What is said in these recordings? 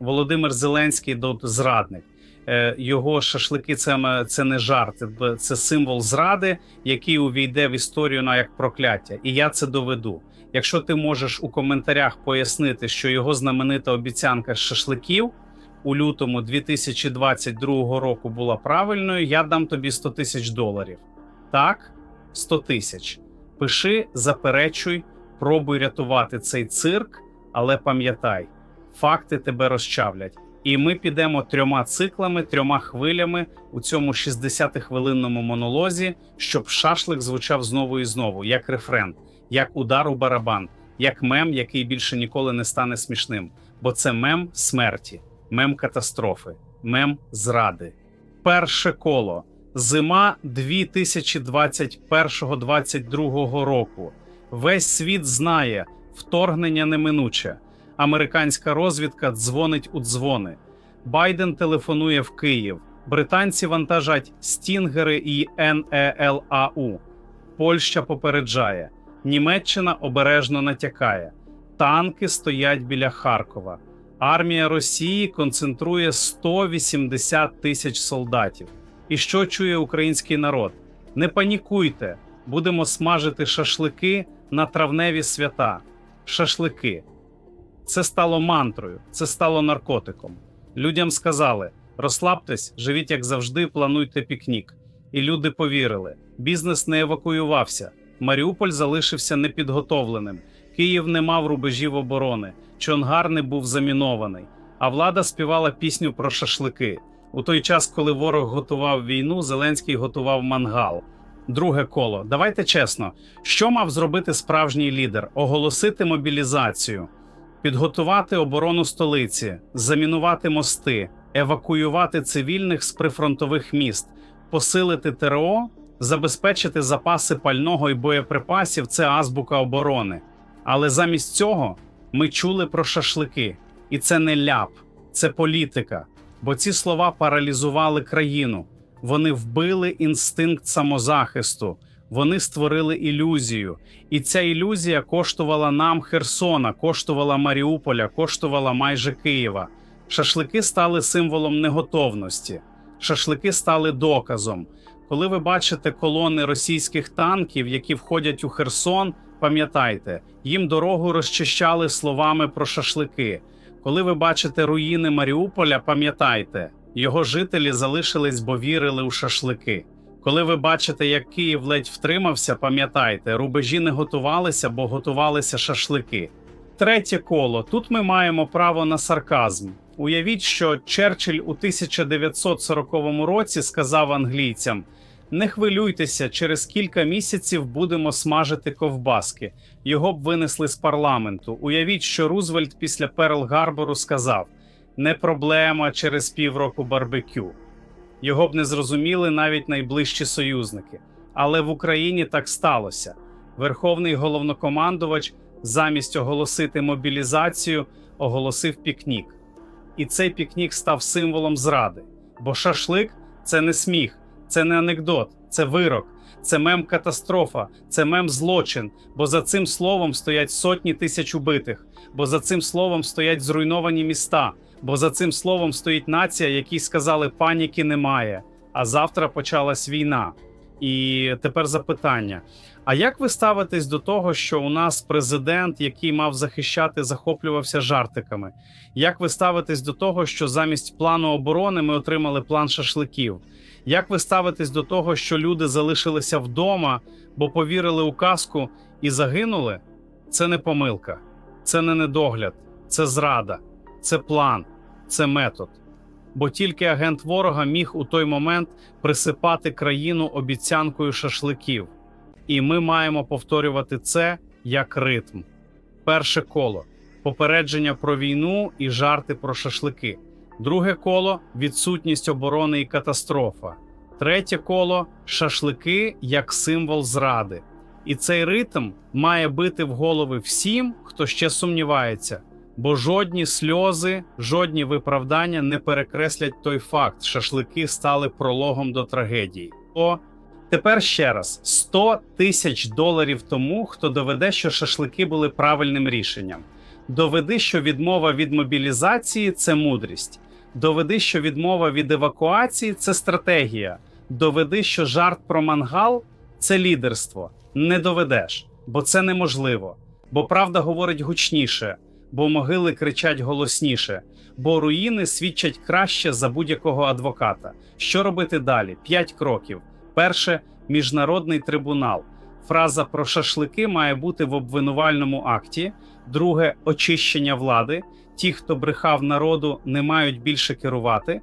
Володимир Зеленський тут зрадник. Е, Його шашлики це, це не жарт, це символ зради, який увійде в історію на як прокляття. І я це доведу. Якщо ти можеш у коментарях пояснити, що його знаменита обіцянка шашликів у лютому 2022 року була правильною, я дам тобі 100 тисяч доларів. Так, 100 тисяч. Пиши, заперечуй, пробуй рятувати цей цирк, але пам'ятай, факти тебе розчавлять. І ми підемо трьома циклами, трьома хвилями у цьому 60-хвилинному монолозі, щоб шашлик звучав знову і знову, як рефрен, як удар у барабан, як мем, який більше ніколи не стане смішним. Бо це мем смерті, мем катастрофи, мем зради. Перше коло. Зима 2021-2022 року. Весь світ знає, вторгнення неминуче. Американська розвідка дзвонить у дзвони. Байден телефонує в Київ. Британці вантажать стінгери і НЕЛАУ. Польща попереджає. Німеччина обережно натякає. Танки стоять біля Харкова. Армія Росії концентрує 180 тисяч солдатів. І що чує український народ? Не панікуйте, будемо смажити шашлики на травневі свята. Шашлики. Це стало мантрою, це стало наркотиком. Людям сказали: розслабтесь, живіть як завжди, плануйте пікнік. І люди повірили. Бізнес не евакуювався. Маріуполь залишився непідготовленим. Київ не мав рубежів оборони. Чонгар не був замінований. А влада співала пісню про шашлики. У той час, коли ворог готував війну, Зеленський готував мангал. Друге коло. Давайте чесно, що мав зробити справжній лідер? Оголосити мобілізацію, підготувати оборону столиці, замінувати мости, евакуювати цивільних з прифронтових міст, посилити ТРО, забезпечити запаси пального і боєприпасів це азбука оборони. Але замість цього ми чули про шашлики, і це не ляп, це політика. Бо ці слова паралізували країну. Вони вбили інстинкт самозахисту, вони створили ілюзію. І ця ілюзія коштувала нам Херсона, коштувала Маріуполя, коштувала майже Києва. Шашлики стали символом неготовності. Шашлики стали доказом. Коли ви бачите колони російських танків, які входять у Херсон, пам'ятайте, їм дорогу розчищали словами про шашлики. Коли ви бачите руїни Маріуполя, пам'ятайте, його жителі залишились, бо вірили у шашлики. Коли ви бачите, як Київ ледь втримався, пам'ятайте, рубежі не готувалися, бо готувалися шашлики. Третє коло. Тут ми маємо право на сарказм. Уявіть, що Черчилль у 1940 році сказав англійцям: не хвилюйтеся, через кілька місяців будемо смажити ковбаски. Його б винесли з парламенту. Уявіть, що Рузвельт після Перл Гарбору сказав: не проблема через півроку барбекю. Його б не зрозуміли навіть найближчі союзники. Але в Україні так сталося. Верховний головнокомандувач замість оголосити мобілізацію оголосив пікнік. І цей пікнік став символом зради. Бо шашлик це не сміх, це не анекдот, це вирок, це мем катастрофа, це мем злочин. Бо за цим словом стоять сотні тисяч убитих, бо за цим словом стоять зруйновані міста, бо за цим словом стоїть нація, якій сказали паніки немає. А завтра почалась війна. І тепер запитання: а як ви ставитесь до того, що у нас президент, який мав захищати, захоплювався жартиками? Як ви ставитесь до того, що замість плану оборони ми отримали план шашликів? Як ви ставитесь до того, що люди залишилися вдома, бо повірили у казку і загинули? Це не помилка, це не недогляд, це зрада, це план, це метод. Бо тільки агент ворога міг у той момент присипати країну обіцянкою шашликів. І ми маємо повторювати це як ритм. Перше коло попередження про війну і жарти про шашлики. Друге коло відсутність оборони і катастрофа. Третє коло шашлики як символ зради. І цей ритм має бити в голови всім, хто ще сумнівається, бо жодні сльози, жодні виправдання не перекреслять той факт, шашлики стали прологом до трагедії. О, тепер ще раз: 100 тисяч доларів тому, хто доведе, що шашлики були правильним рішенням. Доведи, що відмова від мобілізації це мудрість. Доведи, що відмова від евакуації це стратегія. Доведи, що жарт про мангал це лідерство. Не доведеш, бо це неможливо. Бо правда говорить гучніше, бо могили кричать голосніше, бо руїни свідчать краще за будь-якого адвоката. Що робити далі? П'ять кроків. Перше міжнародний трибунал. Фраза про шашлики має бути в обвинувальному акті. Друге очищення влади. Ті, хто брехав народу, не мають більше керувати.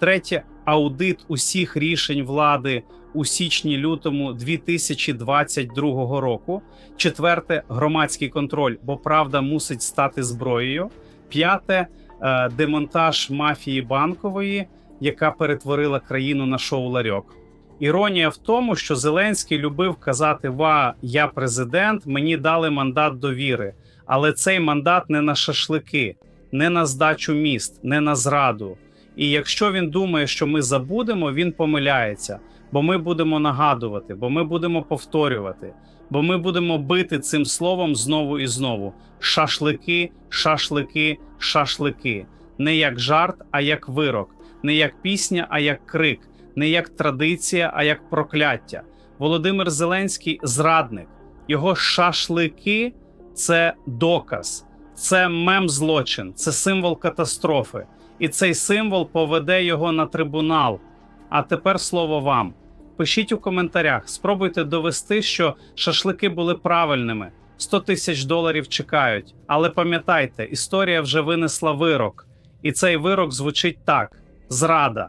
Третє аудит усіх рішень влади у січні-лютому 2022 року. Четверте громадський контроль, бо правда мусить стати зброєю. П'яте е, демонтаж мафії банкової, яка перетворила країну на шоу ларьок. Іронія в тому, що Зеленський любив казати: Ва, я президент, мені дали мандат довіри. Але цей мандат не на шашлики, не на здачу міст, не на зраду. І якщо він думає, що ми забудемо, він помиляється, бо ми будемо нагадувати, бо ми будемо повторювати, бо ми будемо бити цим словом знову і знову: шашлики, шашлики, шашлики. Не як жарт, а як вирок, не як пісня, а як крик, не як традиція, а як прокляття. Володимир Зеленський зрадник. Його шашлики це доказ, це мем злочин, це символ катастрофи. І цей символ поведе його на трибунал. А тепер слово вам. Пишіть у коментарях, спробуйте довести, що шашлики були правильними. 100 тисяч доларів чекають. Але пам'ятайте, історія вже винесла вирок, і цей вирок звучить так: зрада.